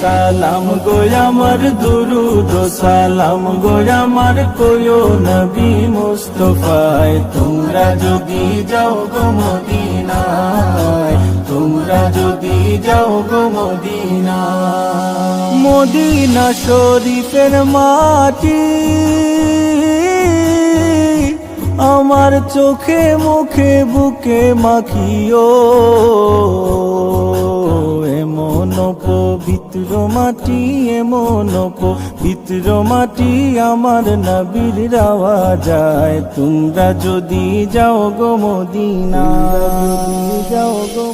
সালাম গো আমার দুরুদ, সালাম গো আমার কোয়ো নবী মুস্তফায়। তোমরা যদি যাও গো মদিনায়, তোমরা যদি যাও গো মদিনায়। মদিনা শরীফের মাটি আমার চোখে মুখে বুকে মাখিও। পবিত্র মাটি, এমন পবিত্র মাটি আমার নবীর রাওয়া যায়। তোমরা যদি যাও গো মদিনা যাও গো